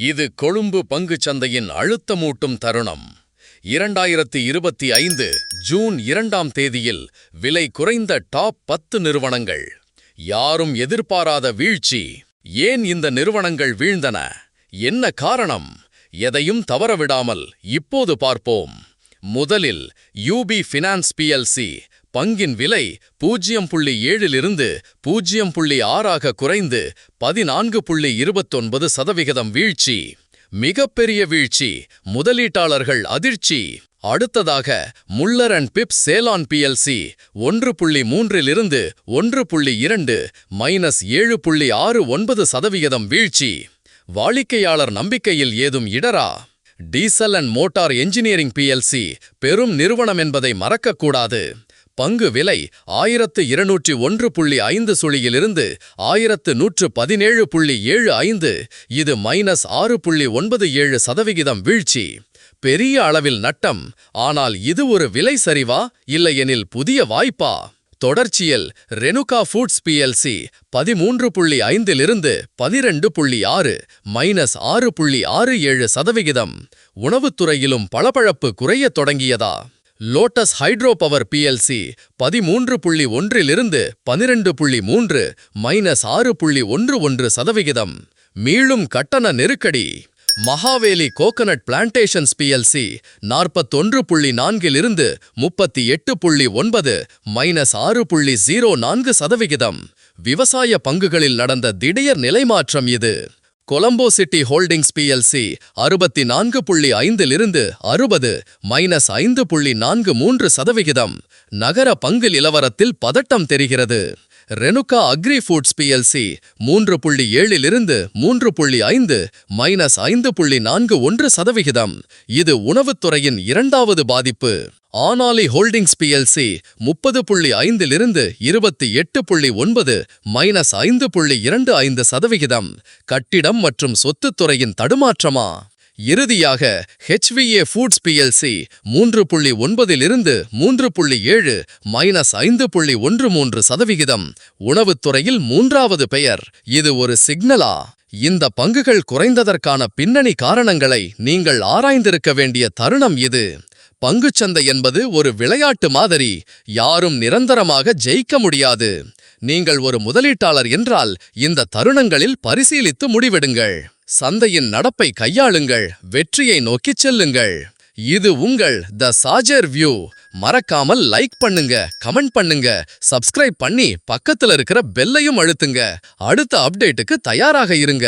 இது கொழும்பு பங்குச் சந்தையின் அழுத்தமூட்டும் தருணம். இரண்டாயிரத்தி இருபத்தி ஐந்து ஜூன் இரண்டாம் தேதியில் விலை குறைந்த டாப் பத்து நிறுவனங்கள். யாரும் எதிர்பாராத வீழ்ச்சி. ஏன் இந்த நிறுவனங்கள் வீழ்ந்தன? என்ன காரணம்? எதையும் தவறவிடாமல் இப்போது பார்ப்போம். முதலில் யூபி ஃபினான்ஸ் பிஎல்சி பங்கின் விலை பூஜ்ஜியம் புள்ளி ஏழிலிருந்து பூஜ்ஜியம் புள்ளி ஆறாக குறைந்து பதினான்கு புள்ளி இருபத்தொன்பது சதவிகிதம் வீழ்ச்சி. மிகப்பெரிய வீழ்ச்சி முதலீட்டாளர்கள் அதிர்ச்சி. அடுத்ததாக முல்லர் அண்ட் பிப் சேலான் பிஎல்சி ஒன்று புள்ளி மூன்றிலிருந்து ஒன்று புள்ளி இரண்டு மைனஸ் ஏழு புள்ளி ஆறு ஒன்பது சதவிகிதம் வீழ்ச்சி. வாடிக்கையாளர் நம்பிக்கையில் ஏதும் இடரா? Diesel and Motor Engineering PLC பெரும் நிறுவனம் என்பதை மறக்கக்கூடாது. பங்கு விலை ஆயிரத்து இருநூற்றி ஒன்று புள்ளி ஐந்து சுழியிலிருந்து ஆயிரத்து நூற்று பதினேழு புள்ளி ஏழு ஐந்து இது மைனஸ் ஆறு புள்ளி ஒன்பது ஏழு சதவிகிதம் வீழ்ச்சி. பெரிய அளவில் நட்டம் ஆனால் இது ஒரு விலை சரிவா? இல்லையெனில் புதிய வாய்ப்பா? தொடர்ச்சியில் ரெனுகா ஃபுட்ஸ் பிஎல்சி பதிமூன்று புள்ளி ஐந்திலிருந்து பதிரெண்டு புள்ளி ஆறு மைனஸ் ஆறு புள்ளி ஆறு ஏழு சதவிகிதம். உணவுத்துறையிலும் பளபளப்பு குறையத் தொடங்கியதா? லோட்டஸ் ஹைட்ரோ பவர் பிஎல்சி பதிமூன்று புள்ளி ஒன்றிலிருந்து பனிரெண்டு புள்ளி மூன்று மைனஸ் ஆறு புள்ளி ஒன்று ஒன்று சதவிகிதம். மீளும் கட்டண நெருக்கடி. மகாவேலி கோகனட் பிளான்டேஷன்ஸ் பிஎல்சி நாற்பத்தொன்று புள்ளி நான்கிலிருந்து முப்பத்தி எட்டு புள்ளி ஒன்பது மைனஸ் ஆறு புள்ளி ஜீரோ நான்கு சதவிகிதம். விவசாய பங்குகளில் நடந்த திடீர் நிலைமாற்றம் இது. கொலம்போ சிட்டி ஹோல்டிங்ஸ் பிஎல்சி அறுபத்தி நான்கு புள்ளி ஐந்திலிருந்து அறுபது மைனஸ் ஐந்து புள்ளி நான்கு மூன்று சதவிகிதம் நகர பங்கு நிலவரத்தில் பதட்டம் தெரிகிறது. ரெனுகா அக்ரி ஃபுட்ஸ் பிஎல்சி மூன்று புள்ளி ஏழிலிருந்து மூன்று புள்ளி ஐந்து மைனஸ் ஐந்து புள்ளி நான்கு ஒன்று சதவிகிதம். இது உணவுத்துறையின் இரண்டாவது பாதிப்பு. ஆனாலி ஹோல்டிங்ஸ் பிஎல்சி முப்பது புள்ளி ஐந்திலிருந்து இருபத்தி எட்டு புள்ளி ஒன்பது மைனஸ் ஐந்து புள்ளி இரண்டு ஐந்து சதவிகிதம். கட்டிடம் மற்றும் சொத்துத்துறையின் தடுமாற்றமா? இறுதியாக ஹெச்விஏ ஃபுட்ஸ் பிஎல்சி மூன்று புள்ளி ஒன்பதிலிருந்து மூன்று புள்ளி ஏழு மைனஸ் ஐந்து புள்ளி ஒன்று மூன்று சதவிகிதம். உணவுத்துறையில் மூன்றாவது பெயர். இது ஒரு சிக்னலா? இந்த பங்குகள் குறைந்ததற்கான பின்னணி காரணங்களை நீங்கள் ஆராய்ந்திருக்க வேண்டிய தருணம் இது. பங்குச்சந்தை என்பது ஒரு விளையாட்டு மாதிரி. யாரும் நிரந்தரமாக ஜெயிக்க முடியாது. நீங்கள் ஒரு முதலீட்டாளர் என்றால் இந்த தருணங்களில் பரிசீலித்து முடிவெடுங்கள். சந்தையின் நடப்பை கையாளுங்கள் வெற்றியை நோக்கிச் செல்லுங்கள். இது உங்கள் த சாஜர் வியூ மறக்காமல் லைக் பண்ணுங்க கமெண்ட் பண்ணுங்க சப்ஸ்கிரைப் பண்ணி பக்கத்துல இருக்கிற பெல்லையும் அழுத்துங்க. அடுத்த அப்டேட்டுக்கு தயாராக இருங்க.